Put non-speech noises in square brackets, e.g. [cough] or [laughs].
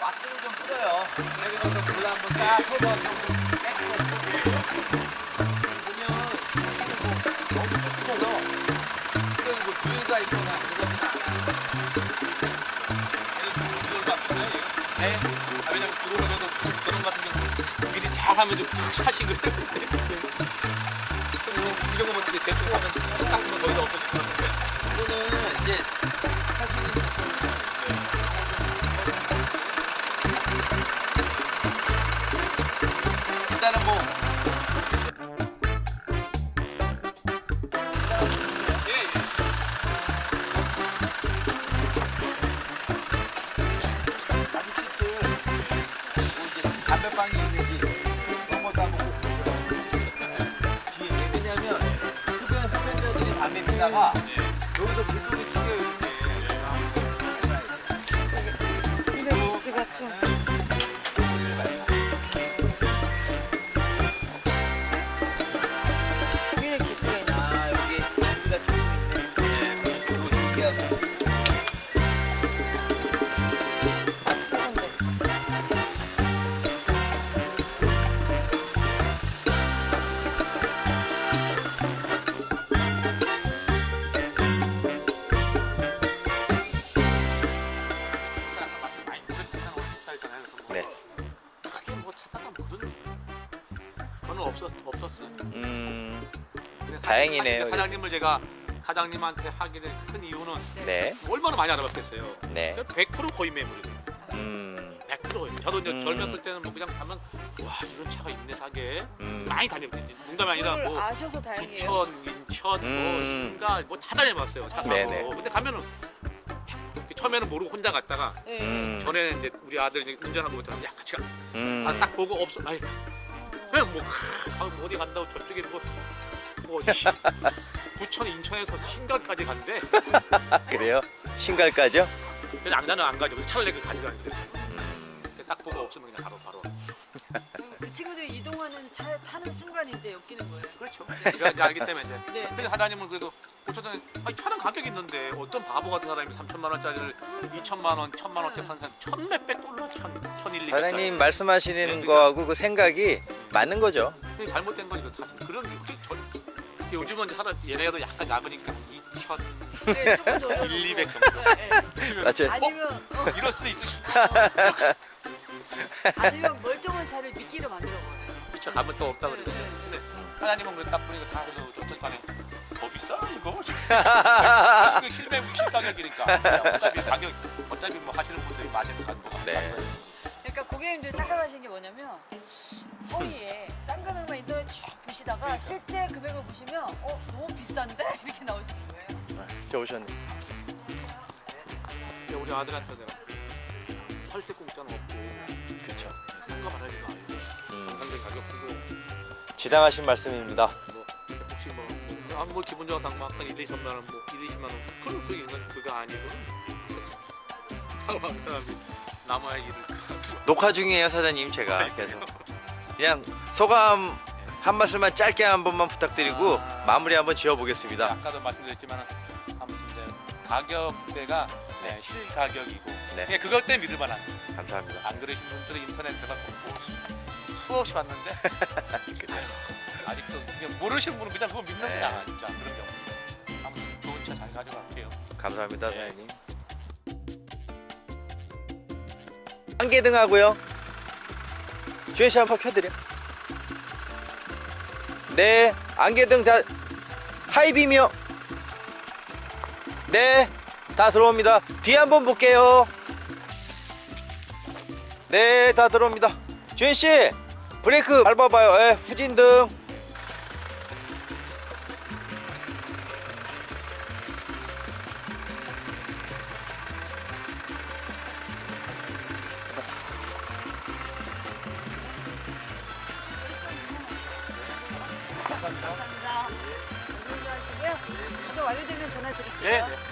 왁스를 좀 뿌려요. 여기서 좀 물로 한번 싹 펴서 좀 깨끗하게 보면 사실 뭐 너무 묻혀서 지금 뭐 두유가 있거나 그러진 않아요. 네. 아, 왜냐면 들어오면서도 저런 같은 경우 미리 잘 하면 좀팍 샤식을 이런 거 어떻게 대충 하면 딱 하면 거기다 없어질 것 같은데. 이거는 이제 사실은 담배빵이 있는지 그런 것도 한번 꼭 보셔요. 뒤에 왜냐면 흡연 흡연자들이 담배 피다가 여기서 불똥이 그런 저는 없었 없었어요. 음, 근데 다행이네요. 사장님- 사장님을 제가 사장님한테 하게 된 큰 이유는 네, 얼마나 많이 알아봤겠어요. 네, 100% 거의 매물이거든요. 음, 100% 거의. 저도 이제 음. 젊었을 때는 뭐 그냥 가면 와 이런 차가 있네 사게 음, 많이 다녔거든요. 농담이 아니라 그걸 뭐 아셔서 다행이에요. 부천, 인천, 뭐 음. 신가 뭐 다 다녀봤어요. 차 타고. 네네. 근데 가면은 처음에는 모르고 혼자 갔다가 네. 음, 전에는 이제 우리 아들 이제 운전하고 있더니 야 같이 가. 음, 아, 딱 보고 없어. 아이 그냥 뭐, 하, 아, 뭐 어디 간다고 저쪽에 뭐, 뭐 시- [laughs] 부천 인천에서 신갈까지 간대. 그래요? 신갈까죠? 그래서 안 나는 안 가죠. 차라리 그 가져가는데 음, 딱 보고 없으면 그냥 바로 바로. 그 친구들이 이동하는 차 타는 순간 이제 엮이는 거예요. 그렇죠. 제가 이제 알기 때문에 이제. 네. 근데 사장님은 그래도 고쳐전 아니 차는 가격이 있는데 어떤 바보 같은 사람이 3천만 원짜리를 2천만 원, 1천만 원대 파는 사람 천 몇백 달러, 천, 천일 이 사장님 말씀하시는 거하고 그 생각이 맞는 거죠. 그게 잘못된 거니까 사실 그런 게 그게 저, 요즘은 사람 얘네도 약간 작으니까 2천, 네, 조금 더 올려놓고. 1, 200 정도. 네, 네. 그러면 맞아요. 아니면 어, 이럴 수도 있지. 아니면 멀쩡한 차를 미끼로 만들어 버려요. 그쵸 가면 또 없다 그러죠. 네, 네. 근데 사장님은 그딱 보니까 다 그래도 어떤 간에 더 비싸 이거. 이거 실내 실 가격이니까 어차피 가격 어차피 뭐 하시는 분들이 맞으면 가는 거 같아요. 네. 그러니까 고객님들 착각하시는 게 뭐냐면 허위에 싼 금액만 인터넷 쭉 보시다가 그러니까. 실제 금액을 보시면 어 너무 비싼데 [laughs] 이렇게 나오시는 거예요. 저 오셨네. 근데 우리 아들한테 내가 설득 공짜는 없고 그렇죠. 상가 말하지 마. 음, 상대 가격 보고 지당하신 말씀입니다. 뭐 아무 뭐 기분 좋아서 뭐 아까 1, 2, 3만 원, 뭐 1, 20만 원 그런 그 있는 그거 아니고 사람 사람이 남아야 일을 그 사람 녹화 중이에요, 사장님. 제가 계속 그냥 소감 한 말씀만 짧게 한 번만 부탁드리고 아. 마무리 한번 지어보겠습니다. 아까도 말씀드렸지만 아무튼 이제 가격대가 네. 네, 실 가격이고 네. 네. 그것 때문에 믿을 만한 감사합니다. 안 그러신 분들은 인터넷 제가 뭐 수- 수없이 봤는데 [laughs] 그래요. 아직도 그냥 모르시는 분은 그냥 그거 믿는 네. 거야 진짜 그런 게 없는데 아무튼 좋은 차 잘 가져갈게요 감사합니다, 네. 사장님. 한개등 하고요. 주현 씨 한번 켜드려. 네, 안개등 자 하이빔이요. 네, 다 들어옵니다. 뒤에 한번 볼게요. 네, 다 들어옵니다. 주현 씨, 브레이크 밟아봐요. 예, 후진등. 전화드릴게요. 네. 네.